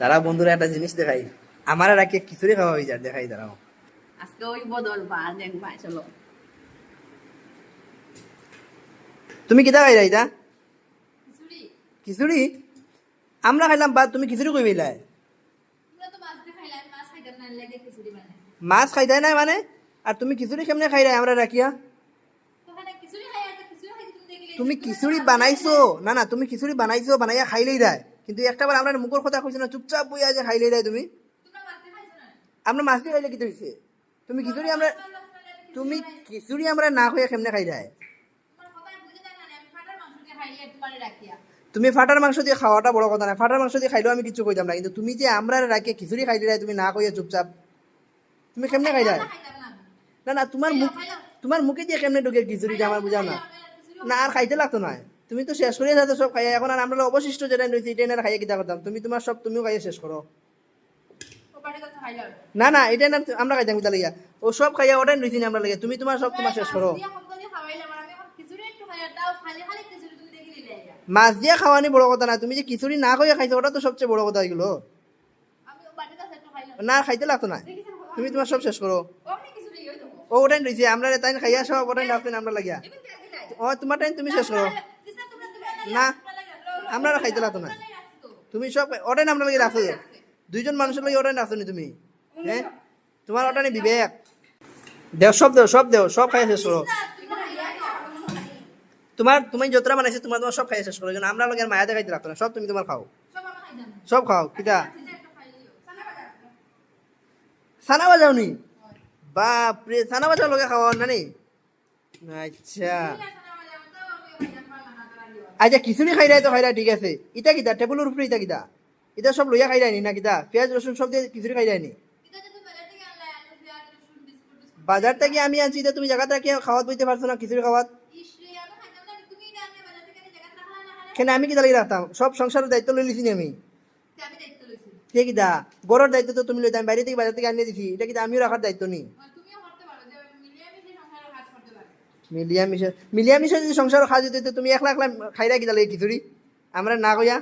তারা বন্ধুরা একটা জিনিস দেখাই। আমার আর একে খিচুড়ি খাওয়া হয়ে যায় দেখাই দাঁড়াও। আজকে ওই বদল বা দেখবা চলো। তুমি কিতা খাই যাইতা খিচুড়ি। আমরা খাইলাম বাদ তুমি খিচুড়ি কই মিলাই মাছ দিয়ে খাইলে আমি মাছ খাইতাম না লাগে খিচুড়ি বানাই মাছ খাইতাই নাই মানে? আর তুমি খিচুড়ি কেমনে খাই রাই আমরা রাখিয়া তুমি খিচুড়ি বানাইছো? না না তুমি খিচুড়ি বানাইছো বানাইয়া খাইলেই দেয় কিন্তু একটাবার আমরা মুখের কথা কইছো না, চুপচাপ বইয়া যে খাইলেই দেয় তুমি। আমরা মাছ দিয়ে খাইলে কি হইছে? তুমি খিচুড়ি আমরা তুমি খিচুড়ি আমরা না খাইয়া কেমনে খাই যায় খাইলে? তুমি ফাটার মাংস দিয়ে খাওয়াটা বড় কথা না। ফাটার মাংস দিয়ে খাইলেও আমি কিছু কইতাম না, কিন্তু তুমি যে আমরা রাখিয়ে খিচুড়ি খাই দেয়, তুমি না কইয়া চুপচাপ। তুমি কেমনে খাই দেয় না না, তোমার মুখ তোমার মুখে দিয়ে কেমনে ঢুকে খিচুড়িটা আমার বুঝাও না। না, আর খাইতে লাগতো না। তুমি তো শেষ করে যাচ্ছ সব খাইয়া এখন আর আমরা অবশিষ্ট যেটা রয়েছে এটা না খাইয়া কিতা করতাম? তুমি তোমার সব তুমিও খাইয়া শেষ করো। না না এটা না আমরা খাইতাম কিতা লাগিয়া? ও সব খাইয়া ওটাই রয়েছি আমরা লাগে তুমি তোমার সব তোমার শেষ করো। মাছ দিয়ে আর আর দিয়ে খাওয়ানি বড় কথা না তুমি যে খিচুড়ি না খাইয়া খাইছো ওটা তো সবচেয়ে বড় কথা এগুলো। না খাইতে লাগতো না। তুমি তোমার সব শেষ করো। ও ওটাই রয়েছে আমরা তাই খাইয়া সব ওটাই রাখতেন আমরা লাগিয়া। ও তোমার টাইম তুমি শেষ করো দিশা তোমরা তোমরা লাগে, না আমরা খাইতে লাগতো না। তুমি সব ওটাই আমরা লাগে রাখছো দুইজন মানুষের লাগে ওটাই রাখছো নি তুমি? হ্যাঁ? তোমার ওটা নি বিবেক। দেও সব দেও সব দেও সব খাইয়া শেষ করো। তোমরা তুমি যতটা বানাইছো তোমার তোমার সব খাইয়া শেষ করো। আমরা লাগে আর মায়া দেখাইতে রাখতো না। সব তুমি তোমার খাও। সব খাও খাইলিও। সানা বাজাও নি বাপরে ছানা বাজাও লগে খাওয়া না নি? আচ্ছা। আচ্ছা খিচুড়ি খাই রায় তো খাই ঠিক আছে। ইটা কিতা টেবুলের উপরে ইটা কিতা এটা সব লইয়া খাই রায়নি না কিতা পেঁয়াজ রসুন সব দিয়ে খিচুড়ি খাই এটা বাজার থেকে থেকে আমি আনছি তুমি জায়গাটা কি খাওয়াত বইতে পারছ না খিচুড়ি খাওয়াত না, থেকে না? কেন আমি কিতা লাগি রাখতাম সব সংসারের দায়িত্ব লই লিছি আমি। তে আমি দায়িত্ব লইছি। কে কিতা গড়ের দায়িত্ব তো তুমি লইতাম বাইরে থেকে বাজার থেকে আনিয়ে দিছি এটা কিতা আমিও রাখার দায়িত্ব নি আর তুমিও করতে পারো, যে মিলিয়ে মিশিয়ে সংসারের কাজ করতে পারো। মিলিয়া মিশা মিলিয়া মিশা যদি সংসার খাওয়া যেত তুমি একলা একলা খাই রাখি তাহলে খিচুড়ি? আমরা না কইয়া?